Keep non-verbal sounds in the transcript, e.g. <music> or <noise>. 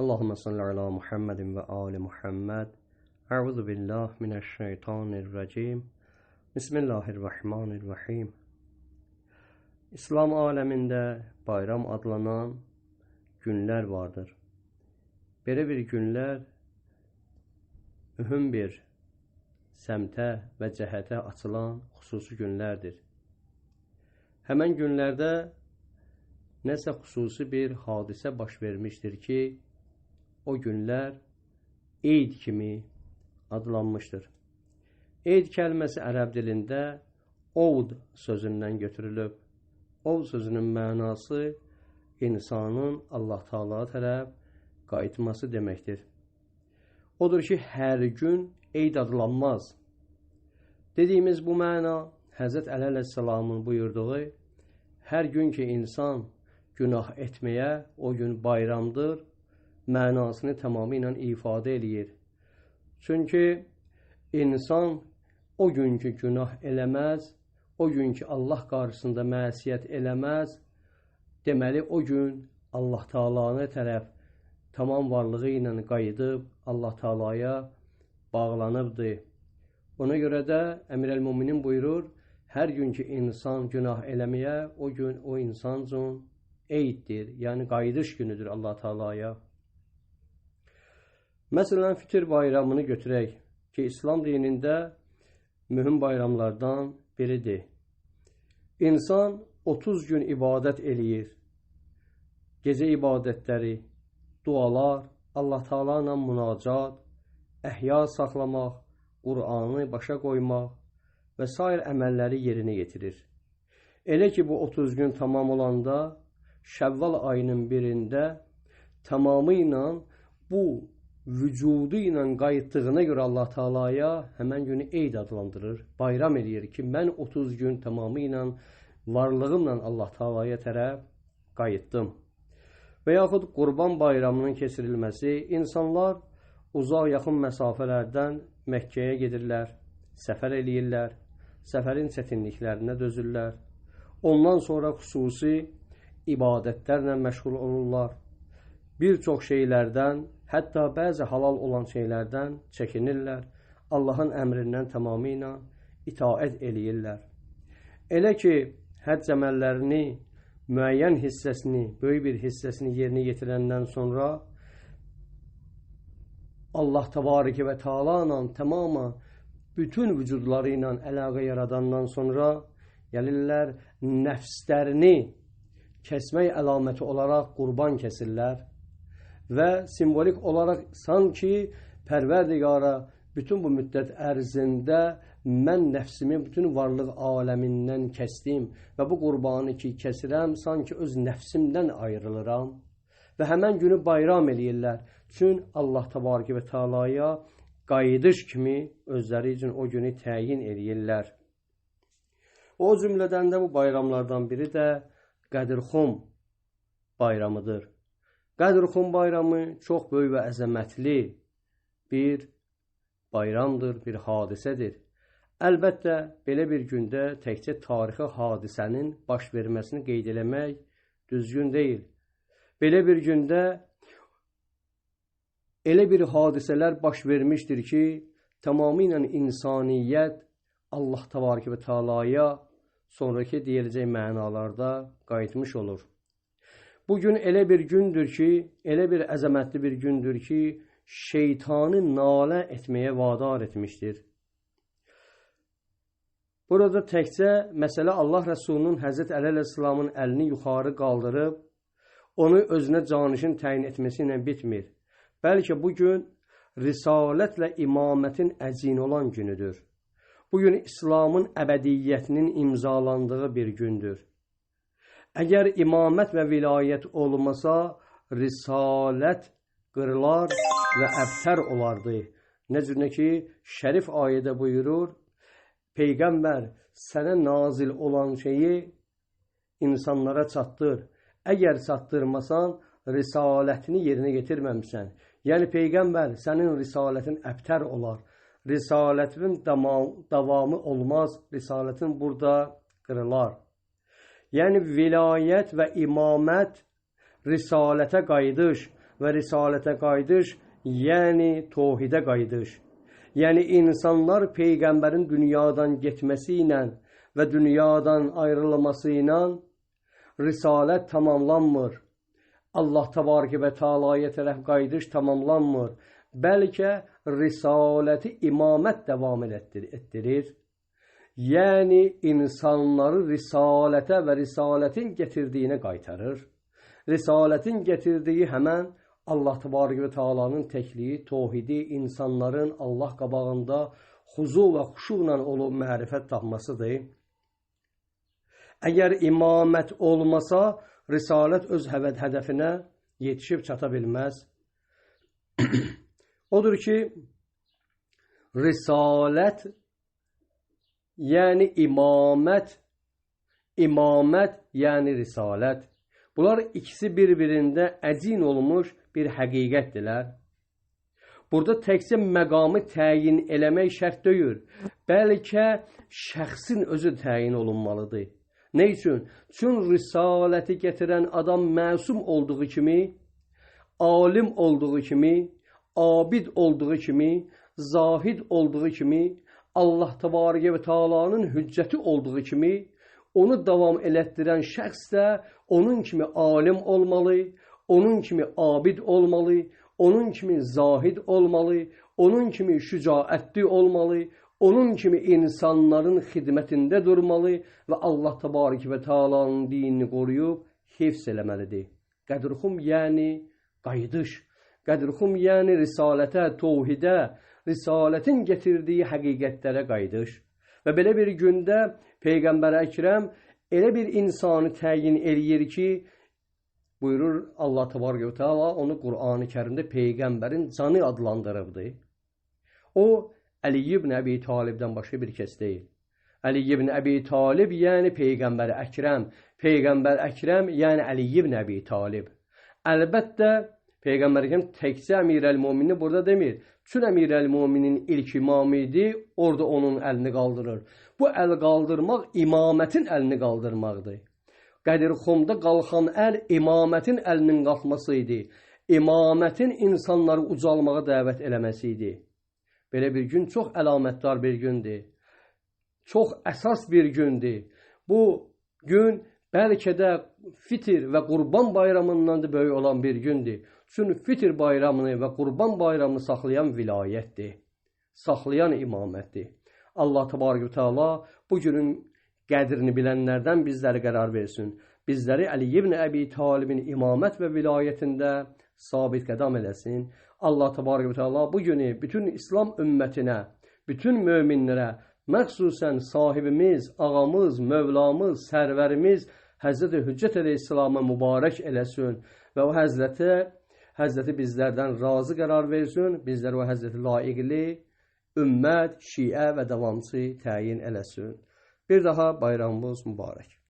اللهم صل على محمد وآل محمد أعوذ بالله من الشيطان الرجيم بسم الله الرحمن الرحيم İslam aleminde bayram adlanan günler vardır. Belə bir günlər mühüm bir səmtə və cəhətə açılan xüsusi günlərdir. Həmən günlərdə nəsə xüsusi bir hadisə baş vermişdir ki, o günlər Eid kimi adlanmışdır. Eid kəlməsi ərəb dilində ovd sözündən götürülüb. Ov sözünün mənası insanın Allah Taala tərəf qayıtması deməkdir. Odur ki, hər gün Eid adlanmaz. Dediyimiz bu məna Həzrət Əli əleyhissalamın buyurduğu hər gün ki insan günah etməyə o gün bayramdır mənasını tamamilə ifadə eləyir. Çünki insan o günkü günah eləməz, o günkü Allah qarşısında mənsiyyət eləməz, deməli o gün Allah Taala'na tərəf tamam varlığı ilə qayıdıb Allah Taala'ya bağlanıbdı. Ona görə də Əmirəl Müminin buyurur, hər gün ki insan günah eləməyə, o gün o insan üçün eyddir, yəni qayıdış günüdür Allah Taala'ya. Məsələn, fitir bayramını götürək ki, İslam dinində mühüm bayramlardan biridir. İnsan 30 gün ibadət eləyir. Gecə ibadətləri, dualar, Allah Taala ilə münacat, əhya saxlamaq, Qur'anı başa qoymaq və s. əməlləri yerinə yetirir. Elə ki, bu 30 gün tamam olanda, Şəvval ayının birində tamamı ilə bu vücudu ilə qayıtdığına görə Allah Taalaya həmən günü Eid adlandırır, bayram eləyir ki, mən 30 gün tamamı ilə varlığımla Allah Taalaya tərəf qayıtdım. Və yaxud Qurban bayramının keçirilməsi, insanlar uzaq yaxın məsafələrdən Məkkəyə gedirlər, səfər eləyirlər, səfərin çətinliklərinə dözürlər. Ondan sonra xüsusi ibadətlərlə məşğul olurlar. Bir çox şeylərdən Hətta bəzi halal olan şeylərdən çəkinirlər, Allahın əmrindən tamamilə itaət eləyirlər. Elə ki, həcc əməllərini, müəyyən hissəsini, böyük bir hissəsini yerinə yetirəndən sonra Allah təbariki və Taala ilə tamama bütün vücudları ilə əlaqə yaradandan sonra gəlirlər nəfslərini kəsmək əlaməti olaraq qurban kəsirlər və simvolik olaraq sanki Pərverdigara bütün bu müddət ərzində mən nəfsimi bütün varlıq aləmindən kəsdim və bu qurbanı ki kəsirəm, sanki öz nəfsimdən ayrılıram və həmən günü bayram eləyirlər. Çün Allah təbariki və Taalaya qayıdış kimi özləri üçün o günü təyin eləyirlər. O cümlədən də bu bayramlardan biri də Qədirxum bayramıdır. Qədrxun bayramı çox böyük və əzəmətli bir bayramdır, bir hadisədir. Əlbəttə, belə bir gündə təkcə tarixi hadisənin baş verməsini qeyd eləmək düzgün deyil. Belə bir gündə elə bir hadisələr baş vermişdir ki, tamamilə insaniyyət Allah təbarəkə və Taalaya sonrakı deyiləcək mənalarda qayıtmış olur. Bu gün elə bir gündür ki, elə bir əzəmətli bir gündür ki, şeytanı nalə etməyə vadar etmişdir. Burada təkcə məsələ Allah Rəsulunun Həzrət Əli Əleyhisselamın əlini yuxarı qaldırıb, onu özünə canişin təyin etməsi ilə bitmir. Bəlkə bu gün risalətlə imamətin əcin olan günüdür. Bu gün İslamın əbədiyyətinin imzalandığı bir gündür. Əgər imamət və vilayət olmasa, risalət qırılar və əbtər olardı. Necə ki, şərif ayədə buyurur, Peyğəmbər sənə nazil olan şeyi insanlara çatdır. Əgər çatdırmasan, risalətini yerinə yetirməmsən. Yəni Peyğəmbər sənin risalətin əbtər olar. Risalətin davamı olmaz. Risalətin burada qırılar. Yəni vilayət və imamət risalətə qayıdış, və risalətə qayıdış, yəni tohidə qayıdış. Yəni insanlar peyğəmbərin dünyadan getməsi ilə və dünyadan ayrılması ilə risalət tamamlanmır. Allah təbarəkə və Taala'ya tərəf qayıdış tamamlanmır. Bəlkə risaləti imamət davam etdirir. Yəni insanları risalətə və risalətin gətirdiyinə qaytarır. Risalətin gətirdiyi həmən Allah Təbarək və Taala'nın təkliyi, tohidi, insanların Allah qabağında xuzu və xuşuqla olub mərifət tapmasıdır. Əgər imamət olmasa, risalət öz həvəd hədəfinə yetişib çata bilməz. <clears throat> Odur ki, risalət, yəni imamət, imamət, yəni risalət. Bunlar ikisi bir-birində əcin olmuş bir həqiqətdirlər. Burada təkcə məqamı təyin eləmək şərt deyil, bəlkə şəxsin özü təyin olunmalıdır. Nə üçün? Çün risaləti gətirən adam məsum olduğu kimi, alim olduğu kimi, abid olduğu kimi, zahid olduğu kimi, Allah təbarəkə və Taala'nın hüccəti olduğu kimi, onu davam elətdirən şəxs də onun kimi alim olmalı, onun kimi abid olmalı, onun kimi zahid olmalı, onun kimi şücaətli olmalı, onun kimi insanların xidmətində durmalı və Allah təbarək və Taala'nın dinini qoruyub hifz eləməlidir. Qədrxum yəni qayıdış. Qədrxum yəni risalətə, təvhidə, risalətin gətirdiyi həqiqətlərə qayıdış. Və belə bir gündə Peyğəmbər Əkrəm elə bir insanı təyin eləyir ki, buyurur Allah Təbarək və Teala onu Qur'an-ı Kərimdə Peyğəmbərin canı adlandırıbdır. O Əli ibn Əbi Talibdən başqa bir kəs deyil. Əli ibn Əbi Talib yəni Peyğəmbər Əkrəm, Peyğəmbər Əkrəm yəni Əli ibn Əbi Talib. Əlbəttə Peyğəmbər Əkrəm təkcə Əmirəl-Mömini burada demir. Çün Əmirəl-Möminin ilk imamı idi, orada onun əlini qaldırır. Bu əl qaldırmaq imamətin əlini qaldırmaqdır. Qədirxumda qalxan əl imamətin əlinin qalxması idi. İmamətin insanları ucalmağa dəvət eləməsi idi. Belə bir gün çox əlamətdar bir gündür. Çox əsas bir gündür. Bu gün bəlkə də fitir və qurban bayramından da böyük olan bir gündür. Çünki fitir bayramını və qurban bayramını saxlayan vilayətdir. Saxlayan imamətdir. Allah təbarək və təala bu günün qədrini bilənlərdən bizləri qərar versin. Bizləri Əli ibn Əbi Talibin imamət və vilayətində sabit qədam eləsin. Allah təbarək və təala bu günü bütün İslam ümmətinə, bütün möminlərə, məxsusən sahibimiz, ağamız, mövlamız, sərvərimiz Həzrəti Hüccət əleyhissalama mübarək eləsin və o Həzrəti Həzrəti bizlərdən razı qərar versin, bizləri o Həzrəti layiqli ümmət, şiə və davamçı təyin eləsin. Bir daha bayramımız mübarək.